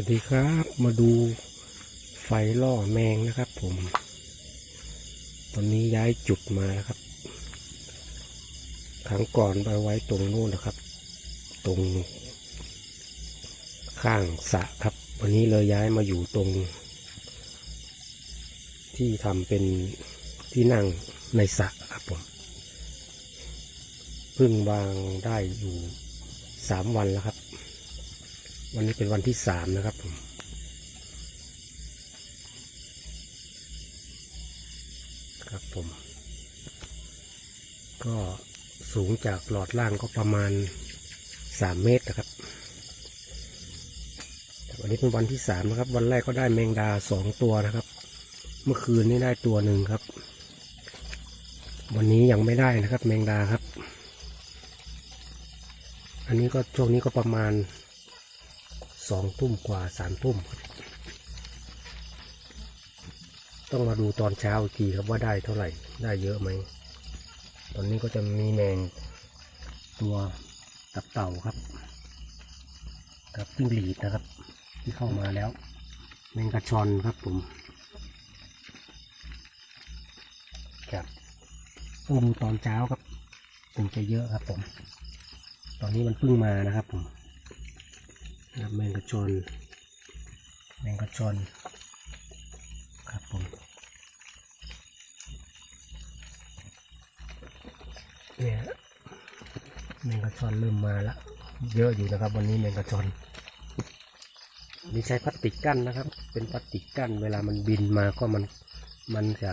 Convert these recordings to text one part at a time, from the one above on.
วัสดีครับมาดูไฟล่อแมงนะครับผม ตอนนี้ย้ายจุดมาแล้วครับครั้งก่อนไปไว้ตรงโน้นนะครับ ตรงข้างสระครับ วันนี้เลยย้ายมาอยู่ตรง ที่ทำเป็นที่นั่งในสระครับผมเพิ่งวางได้อยู่สามวันแล้วครับ วันนี้เป็นวันที่สามนะครับผมครับผม ก็สูงจากหลอดล่างก็ประมาณสามเมตรนะครับวันนี้เป็นวันที่สามนะครับ วันแรกก็ได้แมงดาสองตัวนะครับ เมื่อคืนนี้ได้ตัวหนึ่งครับ วันนี้ยังไม่ได้นะครับ แมงดาครับ อันนี้ก็ช่วงนี้ก็ประมาณ สองทุ่มกว่าสามทุ่ม ต้องมาดูตอนเช้าอีกทีครับว่าได้เท่าไหร่ ได้เยอะไหม ตอนนี้ก็จะมีแมงตัวตับเต่าครับกับจิ้งหรีดนะครับ ที่เข้ามาแล้ว แมงกระชอนครับผมครับต้องดูตอนเช้าครับถึงจะเยอะครับผม ตอนนี้มันเพิ่งมานะครับผม นะครับแมงกระชอนแมงกระชอนครับผมเนี่ยแมงกระชอนเริ่มมาละเยอะอยู่นะครับ วันนี้แมงกระชอนนี่ใช้พลาสติกกั้นนะครับ เป็นพลาสติกกั้น เวลามันบินมาก็มันมันจะ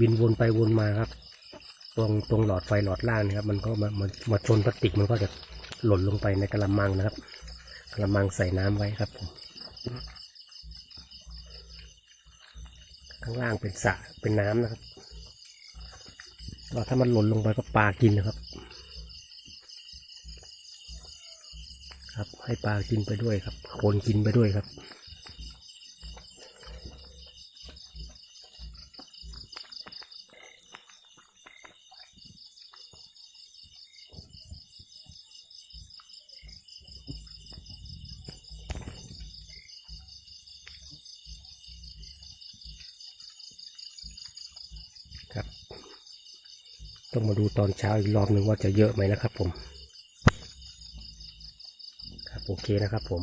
บินวนไปวนมาครับ ตรงตรงหลอดไฟหลอดล่างนะครับ มันก็มามามาชนพลาสติกมันก็จะหล่นลงไปในกระมังนะครับ กระมังใส่น้ำไว้ครับผมข้างล่างเป็นสระเป็นน้ำนะครับเราถ้ามันหล่นลงไปก็ปลากินนะครับ ครับให้ปลากินไปด้วยครับคนกินไปด้วยครับ ครับ ต้องมาดูตอนเช้าอีกรอบหนึ่งว่าจะเยอะไหมนะครับผม ครับโอเคนะครับผม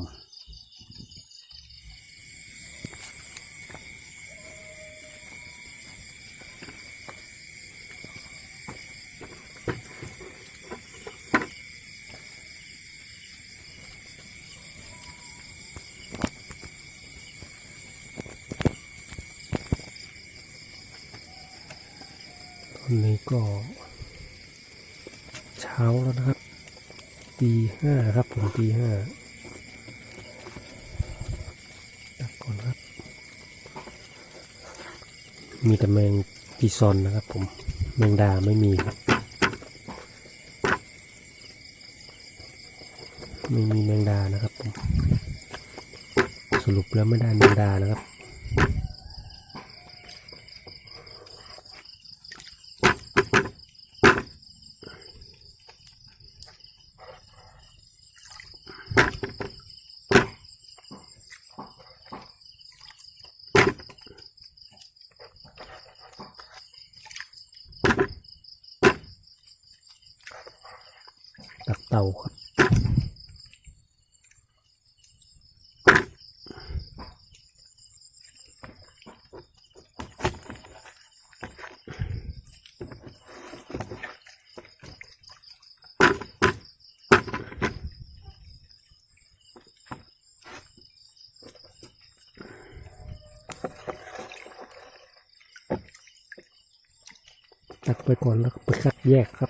นนี้ก็ เช้าแล้วนะครับตีห้าครับผมตีห้าตักก่อนครับ มีแต่แมงปีซอนนะครับผม แมงดาไม่มีครับไม่มีแมงดานะครับผม สรุปแล้วไม่ได้แมงดานะครับ ตักเต่าครับตักไปก่อนแล้วก็ไปคัดแยกครับ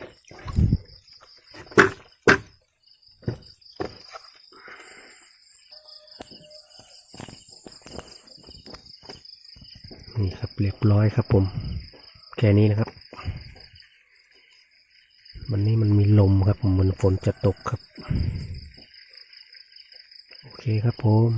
ครับ เรียบร้อยครับผม แค่นี้นะครับ วันนี้มันมีลมครับผมมันฝนจะตกครับ โอเคครับผม